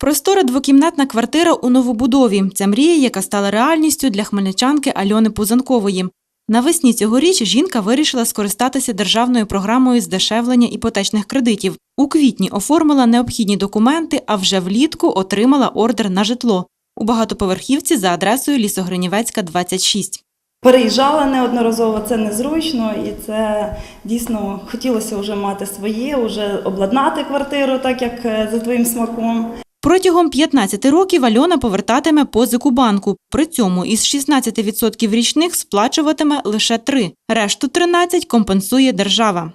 Простора двокімнатна квартира у новобудові. Це мрія, яка стала реальністю для хмельничанки Альони Пузанкової. Навесні цьогоріч жінка вирішила скористатися державною програмою здешевлення іпотечних кредитів. У квітні оформила необхідні документи, а вже влітку отримала ордер на житло у багатоповерхівці за адресою Лісогринівецька, 26. Переїжджала неодноразово, це незручно, і це дійсно хотілося вже мати своє, вже обладнати квартиру, так як е, за твоїм смаком. Протягом 15 років Альона повертатиме позику банку. При цьому із 16% річних сплачуватиме лише 3. Решту 13 компенсує держава.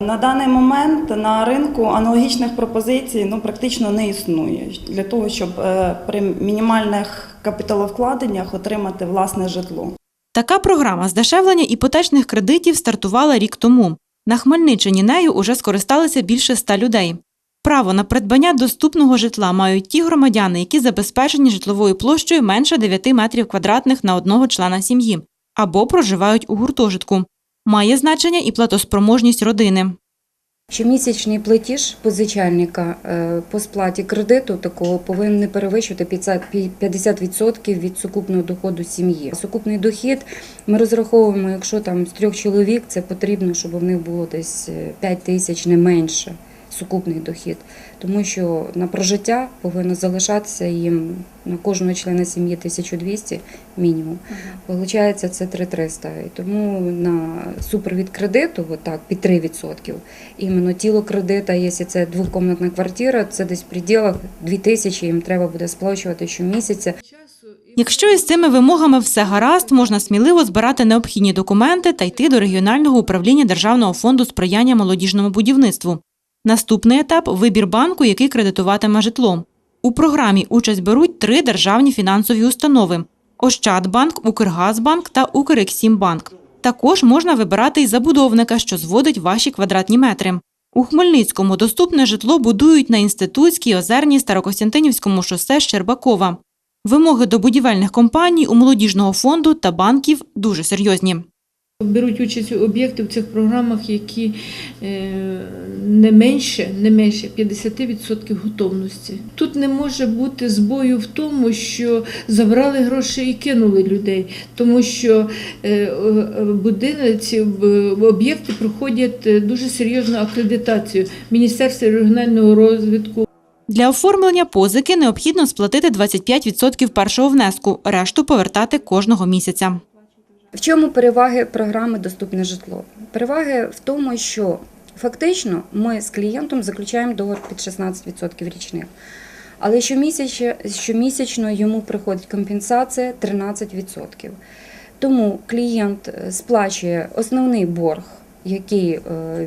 На даний момент на ринку аналогічних пропозицій ну, практично не існує для того, щоб е, при мінімальних капіталовкладеннях отримати власне житло. Така програма здешевлення іпотечних кредитів стартувала рік тому. На Хмельниччині нею уже скористалися більше ста людей. Право на придбання доступного житла мають ті громадяни, які забезпечені житловою площею менше 9 метрів квадратних на одного члена сім'ї або проживають у гуртожитку. Має значення і платоспроможність родини. Щомісячний платіж позичальника е, по сплаті кредиту такого повинен не перевищувати 50 50% від сукупного доходу сім'ї. Сукупний дохід ми розраховуємо, якщо там з трьох чоловік, це потрібно, щоб у них було десь е, 5 тисяч не менше сукупний дохід, тому що на прожиття повинно залишатися їм на кожного члена сім'ї 1200 мінімум. Получається, це 3300. І тому на супровід кредиту, отак, під 3%, іменно тіло кредита, якщо це двокомнатна квартира, це десь в пределах 2000 їм треба буде сплачувати щомісяця. Якщо із цими вимогами все гаразд, можна сміливо збирати необхідні документи та йти до регіонального управління Державного фонду сприяння молодіжному будівництву. Наступний етап вибір банку, який кредитуватиме житло. У програмі участь беруть три державні фінансові установи: Ощадбанк, Укргазбанк та Укрексімбанк. Також можна вибирати й забудовника, що зводить ваші квадратні метри. У Хмельницькому доступне житло будують на Інститутській, Озерній, Старокостянтинівському шосе Щербакова. Вимоги до будівельних компаній у молодіжного фонду та банків дуже серйозні. Беруть участь об'єкти в цих програмах, які е, не менше, не менше 50% готовності. Тут не може бути збою в тому, що забрали гроші і кинули людей, тому що е, будинки, ці е, об'єкти проходять е, дуже серйозну акредитацію Міністерства регіонального розвитку, Для оформлення позики необхідно сплатити 25% першого внеску, решту повертати кожного місяця. В чому переваги програми Доступне житло? Переваги в тому, що фактично ми з клієнтом заключаємо договір під 16% річних. Але щомісячно, щомісячно йому приходить компенсація 13%. Тому клієнт е, сплачує основний борг, який е,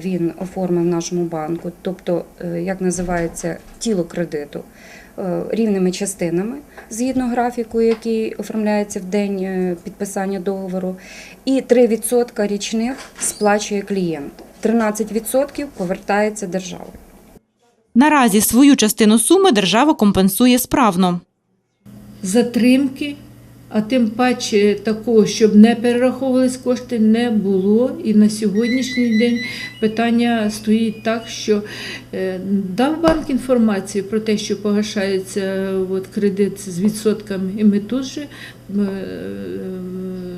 він оформив в нашому банку, тобто, е, як називається, тіло кредиту, рівними частинами згідно графіку, який оформляється в день е, підписання договору, і 3% річних сплачує клієнт. 13% повертається державі. Наразі свою частину суми держава компенсує справно. затримки, а тим паче такого, щоб не перераховувались кошти, не було. І на сьогоднішній день питання стоїть так, що е, дав банк інформацію про те, що погашається от, кредит з відсотками, і ми тут же е,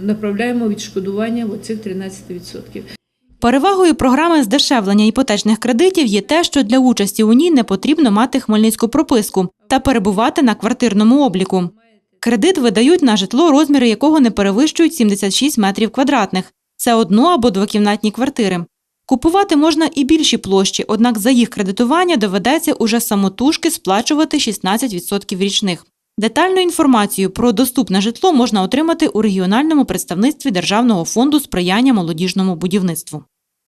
направляємо відшкодування оцих 13%. Перевагою програми здешевлення іпотечних кредитів є те, що для участі у ній не потрібно мати хмельницьку прописку та перебувати на квартирному обліку. Кредит видають на житло, розміри якого не перевищують 76 метрів квадратних. Це одно- або двокімнатні квартири. Купувати можна і більші площі, однак за їх кредитування доведеться уже самотужки сплачувати 16% річних. Детальну інформацію про доступне житло можна отримати у регіональному представництві Державного фонду сприяння молодіжному будівництву.